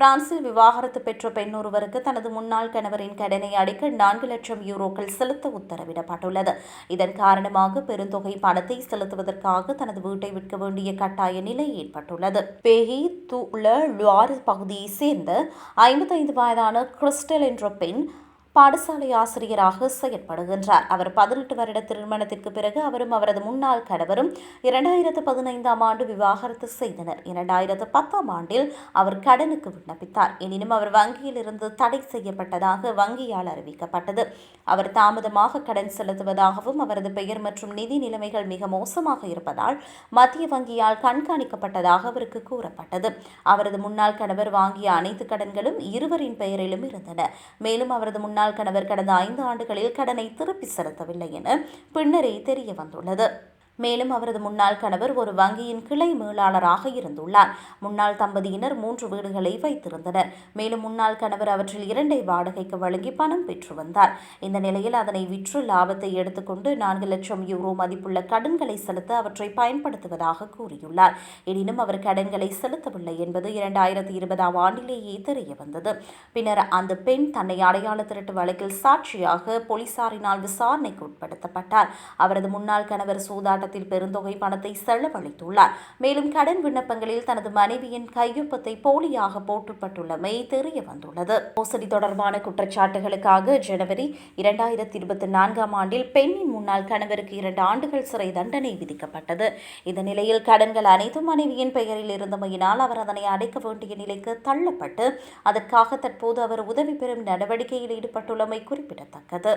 பிரான்சில் விவாகரத்து பெற்ற பெண் ஒருவருக்கு தனது முன்னாள் கணவரின் கடனை அடைக்க நான்கு லட்சம் யூரோக்கள் செலுத்த உத்தரவிடப்பட்டுள்ளது. இதன் காரணமாக பெருந்தொகை பணத்தை செலுத்துவதற்காக தனது வீட்டை விற்க வேண்டிய கட்டாய நிலை ஏற்பட்டுள்ளது. பேஹி துல லுவார் பகுதியைச் சேர்ந்த ஐம்பத்தைந்து வயதான கிறிஸ்டல் என்ற பெண் பாடசாலை ஆசிரியராக செயற்படுகின்றார். அவர் பதினெட்டு வருட திருமணத்திற்கு பிறகு அவரும் அவரது முன்னாள் கணவரும் இரண்டாயிரத்து பதினைந்தாம் ஆண்டு விவாகரத்து செய்தனர். இரண்டாயிரத்து பத்தாம் ஆண்டில் அவர் கடனுக்கு விண்ணப்பித்தார். எனினும் அவர் வங்கியிலிருந்து தடை செய்யப்பட்டதாக வங்கியால் அறிவிக்கப்பட்டது. அவர் தாமதமாக கடன் செலுத்துவதாகவும் அவரது பெயர் மற்றும் நிதி நிலைமைகள் மிக மோசமாக இருப்பதால் மத்திய வங்கியால் கண்காணிக்கப்பட்டதாக அவருக்கு கூறப்பட்டது. அவரது முன்னாள் கணவர் வாங்கிய அனைத்து கடன்களும் இருவரின் பெயரிலும் இருந்தன. மேலும் அவரது முன்னாள் முன்னாள் கணவர் கடந்த ஐந்து ஆண்டுகளில் கடனை திருப்பி செலுத்தவில்லை என பின்னரே தெரிய வந்துள்ளது. மேலும் அவரது முன்னாள் கணவர் ஒரு வங்கியின் கிளை மேலாளராக இருந்துள்ளார். முன்னாள் தம்பதியினர் மூன்று வீடுகளை வைத்திருந்தனர். மேலும் முன்னாள் கணவர் அவற்றில் இரண்டை வாடகைக்கு வழங்கி பணம் பெற்று வந்தார். இந்த நிலையில் அதனை விற்று லாபத்தை எடுத்துக்கொண்டு நான்கு லட்சம் யூரோ மதிப்புள்ள கடன்களை செலுத்த அவற்றை பயன்படுத்துவதாக கூறியுள்ளார். எனினும் அவர் கடன்களை செலுத்தவில்லை என்பது இரண்டாயிரத்தி இருபதாம் ஆண்டிலேயே தெரிய வந்தது. பின்னர் அந்த பெண் தன்னை அடையாள திருட்டு வழக்கில் சாட்சியாக போலீசாரினால் விசாரணைக்கு உட்படுத்தப்பட்டார். அவரது முன்னாள் கணவர் சூதாட்ட விவகாரத்தில் பெருந்தொகை பணத்தை செலவழித்துள்ளார். மேலும் கடன் விண்ணப்பங்களில் தனது மனைவியின் கையொப்பத்தை போலியாக போட்டுப்பட்டுள்ளமை தெரிய வந்துள்ளது. மோசடி தொடர்பான குற்றச்சாட்டுகளுக்காக ஜனவரி இரண்டாயிரத்தி இருபத்தி நான்காம் ஆண்டில் பெண்ணின் முன்னாள் கணவருக்கு இரண்டு ஆண்டுகள் சிறை தண்டனை விதிக்கப்பட்டது. இந்த நிலையில் கடன்கள் அனைத்தும் மனைவியின் பெயரில் இருந்தமையினால் அவர் அதனை அடைக்க வேண்டிய நிலைக்கு தள்ளப்பட்டு அதற்காக தற்போது அவர் உதவி பெறும் நடவடிக்கையில் ஈடுபட்டுள்ளமை குறிப்பிடத்தக்கது.